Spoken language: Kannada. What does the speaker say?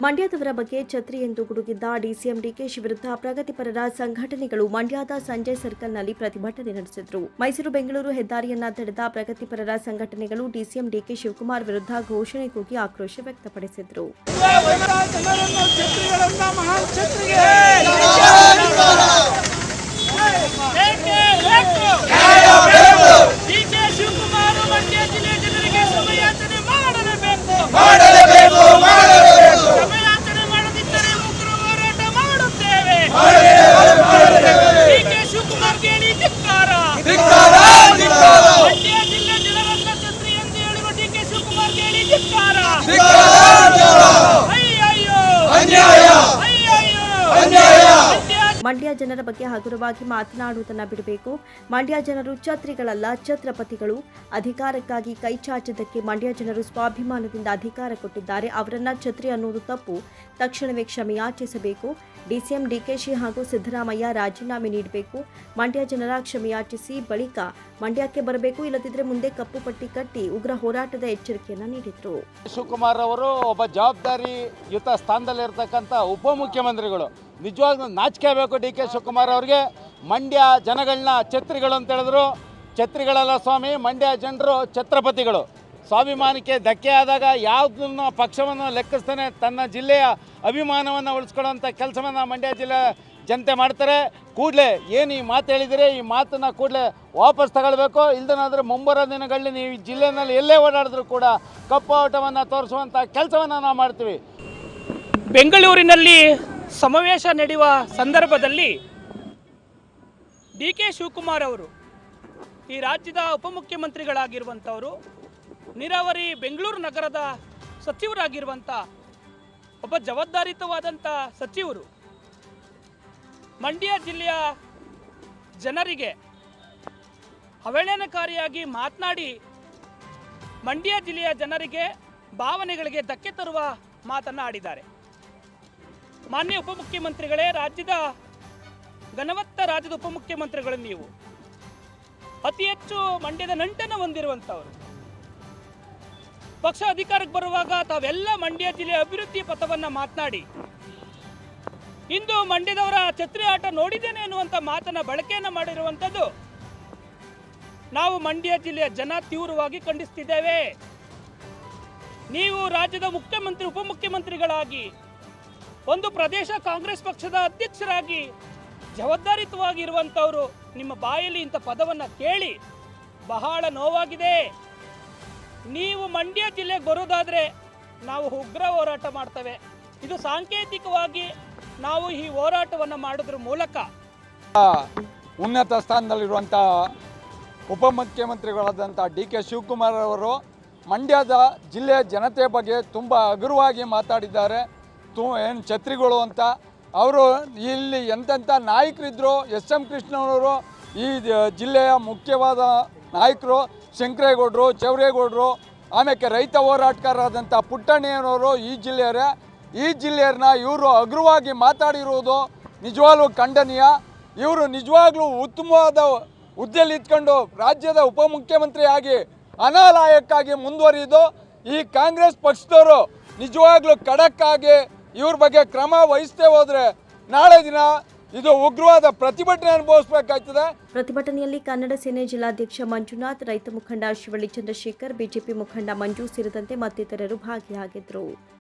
ಮಂಡ್ಯದವರ ಬಗ್ಗೆ ಛತ್ರಿ ಎಂದು ಗುಡುಗಿದ್ದ ಡಿಸಿಎಂ ಡಿಕೆಶಿ ವಿರುದ್ಧ ಪ್ರಗತಿಪರರ ಸಂಘಟನೆಗಳು ಮಂಡ್ಯದ ಸಂಜಯ್ ಸರ್ಕಲ್ನಲ್ಲಿ ಪ್ರತಿಭಟನೆ ನಡೆಸಿದ್ರು. ಮೈಸೂರು ಬೆಂಗಳೂರು ಹೆದ್ದಾರಿಯನ್ನ ತಡೆದ ಪ್ರಗತಿಪರರ ಸಂಘಟನೆಗಳು ಡಿಸಿಎಂ ಡಿಕೆ ಶಿವಕುಮಾರ್ ವಿರುದ್ಧ ಘೋಷಣೆ ಕೂಗಿ ಆಕ್ರೋಶ ವ್ಯಕ್ತಪಡಿಸಿದರು ಜನರನ್ನ ಛತ್ರಿಗಳನ್ನ ಮಹಾನ್ ಛತ್ರಿಗೆ ಡಿಕೆ ಶಿವಕುಮಾರ್ ಮಂಡ್ಯ ಜಿಲ್ಲೆ ಜನರಿಗೆ ಸಮಯಾಚನೆ ಮಾಡಲೇಬೇಕು ಮಾಡಲೇಬೇಕು ಮಾಡಲೇಬೇಕು ಸಮಯಾಚನೆ ಮಾಡದಿದ್ದರೆ ಉಗ್ರ ಹೋರಾಟ ಮಾಡುತ್ತೇವೆ ಡಿಕೆ ಶಿವಕುಮಾರ್ ಹೇಳಿ ಧಿಕ್ಕಾರ ಧಿಕ್ಕಾರ ಧಿಕ್ಕಾರ ಮಂಡ್ಯ ಜಿಲ್ಲೆ ಜನರನ್ನ ಛತ್ರಿ ಎಂದು ಹೇಳಿರುವ ಡಿಕೆ ಶಿವಕುಮಾರ್ ಹೇಳಿ ಧಿಕ್ಕಾರ ಧಿಕ್ಕಾರ ಅಯ್ಯಯ್ಯೋ ಅನ್ಯಾಯ ಅಯ್ಯಯ್ಯೋ ಅನ್ಯಾಯ ಮಂಡ್ಯ ಜನರ ಬಗ್ಗೆ ಹಗುರವಾಗಿ ಮಾತನಾಡುವುದನ್ನು ಬಿಡಬೇಕು. ಮಂಡ್ಯ ಜನರು ಛತ್ರಿಗಳಲ್ಲ, ಛತ್ರಪತಿಗಳು. ಅಧಿಕಾರಕ್ಕಾಗಿ ಕೈ ಚಾಚಿದ್ದಕ್ಕೆ ಮಂಡ್ಯ ಜನರು ಸ್ವಾಭಿಮಾನದಿಂದ ಅಧಿಕಾರ ಕೊಟ್ಟಿದ್ದಾರೆ. ಅವರನ್ನ ಛತ್ರಿ ಅನ್ನುವುದು ತಪ್ಪು. ತಕ್ಷಣವೇ ಕ್ಷಮೆಯಾಚಿಸಬೇಕು ಡಿಸಿಎಂ ಡಿಕೆಶಿ ಹಾಗೂ ಸಿದ್ದರಾಮಯ್ಯ ರಾಜೀನಾಮೆ ನೀಡಬೇಕು. ಮಂಡ್ಯ ಜನರ ಕ್ಷಮೆಯಾಚಿಸಿ ಬಳಿಕ ಮಂಡ್ಯಕ್ಕೆ ಬರಬೇಕು. ಇಲ್ಲದಿದ್ದರೆ ಮುಂದೆ ಕಪ್ಪು ಪಟ್ಟಿ ಕಟ್ಟಿ ಉಗ್ರ ಹೋರಾಟದ ಎಚ್ಚರಿಕೆಯನ್ನು ನೀಡಿದರು. ಶಿವಕುಮಾರ್ ಅವರು ಒಬ್ಬ ಜವಾಬ್ದಾರಿಯುತ ಸ್ಥಾನದಲ್ಲಿರ್ತಕ್ಕಂಥ ಉಪಮುಖ್ಯಮಂತ್ರಿಗಳು. ನಿಜವಾಗ್ಲೂ ನಾಚಿಕೆ ಬೇಕು ಡಿ ಕೆ ಶಿವಕುಮಾರ್ ಅವ್ರಿಗೆ. ಮಂಡ್ಯ ಜನಗಳನ್ನ ಛತ್ರಿಗಳು ಅಂತ ಹೇಳಿದ್ರು. ಛತ್ರಿಗಳಲ್ಲ ಸ್ವಾಮಿ, ಮಂಡ್ಯ ಜನರು ಛತ್ರಪತಿಗಳು. ಸ್ವಾಭಿಮಾನಕ್ಕೆ ಧಕ್ಕೆ ಆದಾಗ ಯಾವುದನ್ನು ಪಕ್ಷವನ್ನು ಲೆಕ್ಕಿಸ್ತಾನೆ ತನ್ನ ಜಿಲ್ಲೆಯ ಅಭಿಮಾನವನ್ನು ಉಳಿಸ್ಕೊಳ್ಳೋಂಥ ಕೆಲಸವನ್ನು ಮಂಡ್ಯ ಜಿಲ್ಲೆ ಜನತೆ ಮಾಡ್ತಾರೆ. ಕೂಡಲೇ ಏನು ಈ ಮಾತು ಹೇಳಿದರೆ, ಈ ಮಾತನ್ನು ಕೂಡಲೇ ವಾಪಸ್ ತಗೊಳ್ಬೇಕು. ಇಲ್ಲದನಾದರೂ ಮುಂಬರೋ ದಿನಗಳಲ್ಲಿ ನೀವು ಈ ಜಿಲ್ಲೆಯಲ್ಲಿ ಎಲ್ಲೇ ಓಡಾಡಿದ್ರು ಕೂಡ ಕಪ್ಪು ಆಟವನ್ನು ತೋರಿಸುವಂಥ ಕೆಲಸವನ್ನು ನಾವು ಮಾಡ್ತೀವಿ. ಬೆಂಗಳೂರಿನಲ್ಲಿ ಸಮಾವೇಶ ನಡೆಯುವ ಸಂದರ್ಭದಲ್ಲಿ ಡಿ ಕೆ ಶಿವಕುಮಾರ್ ಅವರು, ಈ ರಾಜ್ಯದ ಉಪಮುಖ್ಯಮಂತ್ರಿಗಳಾಗಿರುವಂಥವರು, ನೀರಾವರಿ ಬೆಂಗಳೂರು ನಗರದ ಸಚಿವರಾಗಿರುವಂಥ ಒಬ್ಬ ಜವಾಬ್ದಾರಿತವಾದಂಥ ಸಚಿವರು ಮಂಡ್ಯ ಜಿಲ್ಲೆಯ ಜನರಿಗೆ ಅವಹೇಳನಕಾರಿಯಾಗಿ ಮಾತನಾಡಿ ಮಂಡ್ಯ ಜಿಲ್ಲೆಯ ಜನರಿಗೆ ಭಾವನೆಗಳಿಗೆ ಧಕ್ಕೆ ತರುವ ಮಾತನ್ನು ಆಡಿದ್ದಾರೆ. ಮಾನ್ಯ ಉಪಮುಖ್ಯಮಂತ್ರಿಗಳೇ, ರಾಜ್ಯದ ಘನವತ್ತ ರಾಜ್ಯದ ಉಪಮುಖ್ಯಮಂತ್ರಿಗಳು ನೀವು. ಅತಿ ಹೆಚ್ಚು ಮಂಡ್ಯದ ನಂಟನ್ನು ಹೊಂದಿರುವಂಥವರು. ಪಕ್ಷ ಅಧಿಕಾರಕ್ಕೆ ಬರುವಾಗ ತಾವೆಲ್ಲ ಮಂಡ್ಯ ಜಿಲ್ಲೆಯ ಅಭಿವೃದ್ಧಿ ಪಥವನ್ನು ಮಾತನಾಡಿ. ಇಂದು ಮಂಡ್ಯದವರ ಛತ್ರಿ ಆಟ ನೋಡಿದ್ದೇನೆ ಎನ್ನುವಂಥ ಮಾತನ್ನ ಬಳಕೆಯನ್ನು ಮಾಡಿರುವಂಥದ್ದು ನಾವು ಮಂಡ್ಯ ಜಿಲ್ಲೆಯ ಜನ ತೀವ್ರವಾಗಿ ಖಂಡಿಸ್ತಿದ್ದೇವೆ. ನೀವು ರಾಜ್ಯದ ಮುಖ್ಯಮಂತ್ರಿ, ಉಪಮುಖ್ಯಮಂತ್ರಿಗಳಾಗಿ ಒಂದು ಪ್ರದೇಶ ಕಾಂಗ್ರೆಸ್ ಪಕ್ಷದ ಅಧ್ಯಕ್ಷರಾಗಿ ಜವಾಬ್ದಾರಿತವಾಗಿ ಇರುವಂಥವರು ನಿಮ್ಮ ಬಾಯಲ್ಲಿ ಇಂಥ ಪದವನ್ನು ಕೇಳಿ ಬಹಳ ನೋವಾಗಿದೆ. ನೀವು ಮಂಡ್ಯ ಜಿಲ್ಲೆಗೆ ಬರೋದಾದರೆ ನಾವು ಉಗ್ರ ಹೋರಾಟ ಮಾಡ್ತೇವೆ. ಇದು ಸಾಂಕೇತಿಕವಾಗಿ ನಾವು ಈ ಹೋರಾಟವನ್ನು ಮಾಡೋದ್ರ ಮೂಲಕ ಉನ್ನತ ಸ್ಥಾನದಲ್ಲಿರುವಂಥ ಉಪಮುಖ್ಯಮಂತ್ರಿಗಳಾದಂಥ ಡಿ ಕೆ ಶಿವಕುಮಾರ್ ಅವರು ಮಂಡ್ಯದ ಜಿಲ್ಲೆಯ ಜನತೆ ಬಗ್ಗೆ ತುಂಬ ಹಗುರವಾಗಿ ಮಾತಾಡಿದ್ದಾರೆ. ತು ಏನು ಛತ್ರಿಗಳು ಅಂತ ಅವರು ಇಲ್ಲಿ ಎಂತೆಂಥ ನಾಯಕರಿದ್ದರು ಎಸ್ ಎಂ ಕೃಷ್ಣನವರು ಈ ಜಿಲ್ಲೆಯ ಮುಖ್ಯವಾದ ನಾಯಕರು ಶಂಕರೇಗೌಡರು, ಚೌರೇಗೌಡರು ಆಮೇಲೆ ರೈತ ಹೋರಾಟಗಾರರಾದಂಥ ಪುಟ್ಟಣ್ಣಯ್ಯನವರು ಈ ಜಿಲ್ಲೆಯವರೇ ಈ ಜಿಲ್ಲೆಯರನ್ನ ಇವರು ಅಗ್ರವಾಗಿ ಮಾತಾಡಿರುವುದು ನಿಜವಾಗ್ಲೂ ಖಂಡನೀಯ. ಇವರು ನಿಜವಾಗ್ಲೂ ಉತ್ತಮವಾದ ಹುದ್ದೆಯಲ್ಲಿ ಇದ್ಕೊಂಡು ರಾಜ್ಯದ ಉಪಮುಖ್ಯಮಂತ್ರಿಯಾಗಿ ಅನಾಲಾಯಕ್ಕಾಗಿ ಮುಂದುವರಿದು ಈ ಕಾಂಗ್ರೆಸ್ ಪಕ್ಷದವರು ನಿಜವಾಗ್ಲೂ ಖಡಕ್ ಆಗಿ ಇವ್ರ ಬಗ್ಗೆ ಕ್ರಮ ವಹಿಸದೆ ಹೋದ್ರೆ ನಾಳೆ ದಿನ ಇದು ಉಗ್ರವಾದ ಪ್ರತಿಭಟನೆ ಅನುಭವಿಸಬೇಕಾಗ್ತದೆ ಪ್ರತಿಭಟನೆಯಲ್ಲಿ ಕನ್ನಡ ಸೇನೆ ಜಿಲ್ಲಾಧ್ಯಕ್ಷ ಮಂಜುನಾಥ್, ರೈತ ಮುಖಂಡ ಶಿವಳ್ಳಿ ಚಂದ್ರಶೇಖರ್, ಬಿಜೆಪಿ ಮುಖಂಡ ಮಂಜು ಸೇರಿದಂತೆ ಮತ್ತಿತರರು ಭಾಗಿಯಾಗಿದ್ದರು.